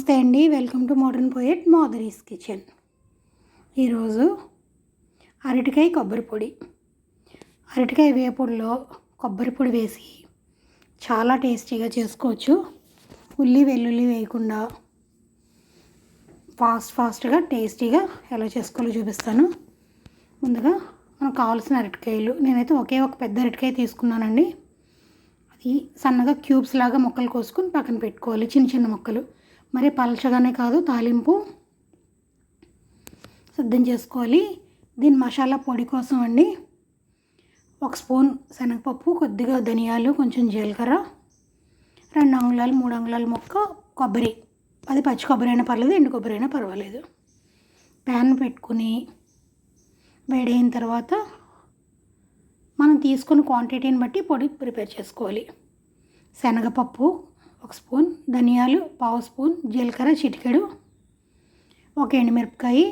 నమస్తే అండి. Welcome to modern poet మోదరీస్ కిచెన్. ఈరోజు అరటికాయ కొబ్బరి పొడి. అరటికాయ వేపుడులో కొబ్బరి పొడి వేసి చాలా టేస్టీగా చేసుకోవచ్చు. ఉల్లి వెల్లుల్లి వేయకుండా ఫాస్ట్ ఫాస్ట్గా టేస్టీగా ఎలా చేసుకోవాలో చూపిస్తాను. ముందుగా మనకు కావాల్సిన అరటికాయలు నేనైతే ఒకే ఒక పెద్ద అరటికాయ తీసుకున్నానండి. అది సన్నగా క్యూబ్స్ లాగా ముక్కలు కోసుకొని పక్కన పెట్టుకోవాలి చిన్న చిన్న ముక్కలు. మరి పలచగానే కాదు తాలింపు సిద్ధం చేసుకోవాలి. దీని మసాలా పొడి కోసం అండి ఒక స్పూన్ శనగపప్పు కొద్దిగా ధనియాలు కొంచెం జీలకర్ర రెండు అంగుళాలు మూడు అంగుళాలు మొక్క కొబ్బరి. అది పచ్చి కొబ్బరి అయినా పర్లేదు ఎండు కొబ్బరి అయినా పర్వాలేదు. ప్యాన్ పెట్టుకుని వేడైన తర్వాత మనం తీసుకున్న క్వాంటిటీని బట్టి పొడి ప్రిపేర్ చేసుకోవాలి. శనగపప్పు ఒక స్పూన్ ధనియాలు పావు స్పూన్ జీలకర్ర చిటికెడు ఒక ఎండుమిరపకాయ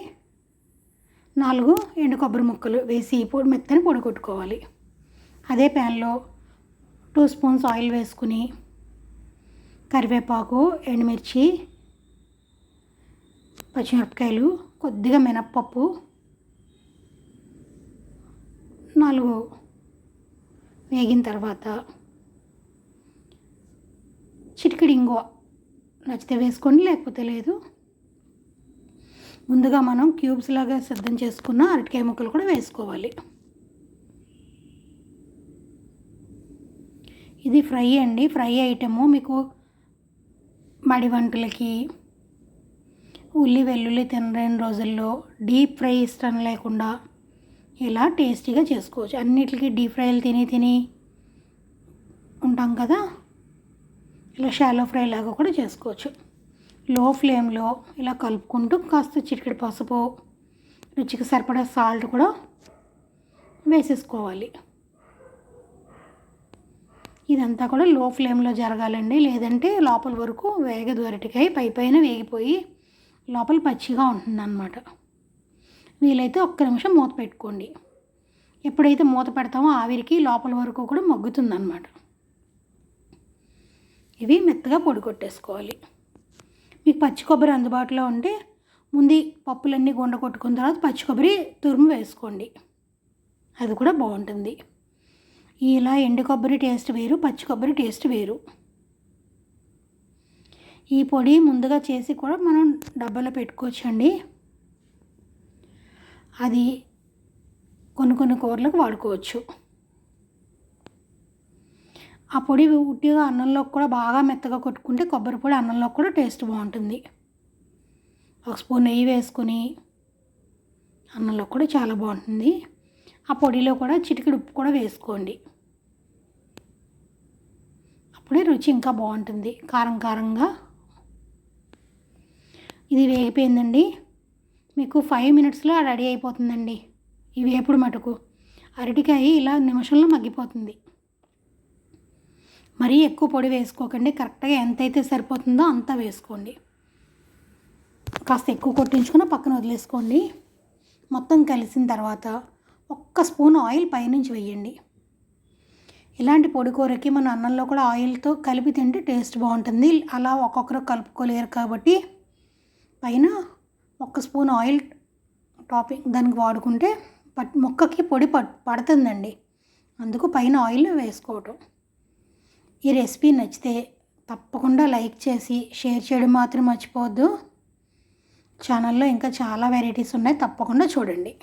నాలుగు ఎండు కొబ్బరి ముక్కలు వేసి పొడి మెత్తని పొడి కొట్టుకోవాలి. అదే ప్యాన్లో టూ స్పూన్స్ ఆయిల్ వేసుకుని కరివేపాకు ఎండుమిర్చి పచ్చిమిరపకాయలు కొద్దిగా మినప్పప్పు నాలుగు వేగిన తర్వాత చిటికెడు ఇంగువ నచ్చితే వేసుకోండి లేకపోతే లేదు. ముందుగా మనం క్యూబ్స్ లాగా సిద్ధం చేసుకున్న అరటికాయ ముక్కలు కూడా వేసుకోవాలి. ఇది ఫ్రై అండి. ఫ్రై ఐటము మీకు మడి వంటలకి ఉల్లి వెల్లుల్లి తినలేని రోజుల్లో డీప్ ఫ్రై ఇష్టం లేకుండా ఇలా టేస్టీగా చేసుకోవచ్చు. అన్నిటికీ డీప్ ఫ్రైలు తిని తిని ఉంటాం కదా? ఇలా షాలో ఫ్రై లాగా కూడా చేసుకోవచ్చు. లో ఫ్లేమ్లో ఇలా కలుపుకుంటూ కాస్త చిటికెడు పసుపు రుచికి సరిపడా సాల్ట్ కూడా వేసేసుకోవాలి. ఇదంతా కూడా లో ఫ్లేమ్లో జరగాలండి. లేదంటే లోపల వరకు వేగదు అరటికాయ పై పైన వేగిపోయి లోపల పచ్చిగా ఉంటుంది అనమాట వీలైతే ఒక్క నిమిషం మూత పెట్టుకోండి. ఎప్పుడైతే మూత పెడతామో ఆవిరికి లోపల వరకు కూడా మగ్గుతుందన్నమాట. ఇవి మెత్తగా పొడి కొట్టేసుకోవాలి. మీకు పచ్చి కొబ్బరి అందుబాటులో ఉంటే ముందు పప్పులన్నీ గుండ కొట్టుకున్న తర్వాత పచ్చి కొబ్బరి తురుము వేసుకోండి. అది కూడా బాగుంటుంది. ఇలా ఎండు కొబ్బరి టేస్ట్ వేరు పచ్చి కొబ్బరి టేస్ట్ వేరు. ఈ పొడి ముందుగా చేసి కూడా మనం డబ్బాలో పెట్టుకోవచ్చండి. అది కొన్ని కొన్ని కూరలకు వాడుకోవచ్చు. ఆ పొడి ఉట్టిగా అన్నంలోకి కూడా బాగా మెత్తగా కొట్టుకుంటే కొబ్బరి పొడి అన్నంలోకి కూడా టేస్ట్ బాగుంటుంది. ఒక స్పూన్ నెయ్యి వేసుకొని అన్నంలో కూడా చాలా బాగుంటుంది. ఆ పొడిలో కూడా చిటికెడు ఉప్పు కూడా వేసుకోండి. అప్పుడే రుచి ఇంకా బాగుంటుంది. కారం కారంగా. ఇది వేగిపోయిందండి. మీకు ఫైవ్ మినిట్స్లో రెడీ అయిపోతుందండి. ఈ వేపుడు మటుకు? అరటికాయ ఇలా నిమిషంలో మగ్గిపోతుంది. మరీ ఎక్కువ పొడి వేసుకోకండి. కరెక్ట్గా ఎంతైతే సరిపోతుందో అంత వేసుకోండి. కాస్త ఎక్కువ కొట్టించుకుని పక్కన వదిలేసుకోండి. మొత్తం కలిసిన తర్వాత ఒక్క స్పూన్ ఆయిల్ పైనుంచి వేయండి. ఇలాంటి పొడి కూరకి మన అన్నంలో కూడా ఆయిల్తో కలిపి తింటే టేస్ట్ బాగుంటుంది. అలా ఒక్కొక్కరు కలుపుకోలేరు కాబట్టి పైన ఒక్క స్పూన్ ఆయిల్ టాపింగ్ దానికి వాడుకుంటే పట్ మొక్కకి పొడి పడుతుందండి. అందుకు పైన ఆయిల్ వేసుకోవటం. ఈ రెసిపీ నచ్చితే తప్పకుండా లైక్ చేసి షేర్ చేయడం మాత్రం మర్చిపోవద్దు. ఛానల్లో ఇంకా చాలా వెరైటీస్ ఉన్నాయి. తప్పకుండా చూడండి.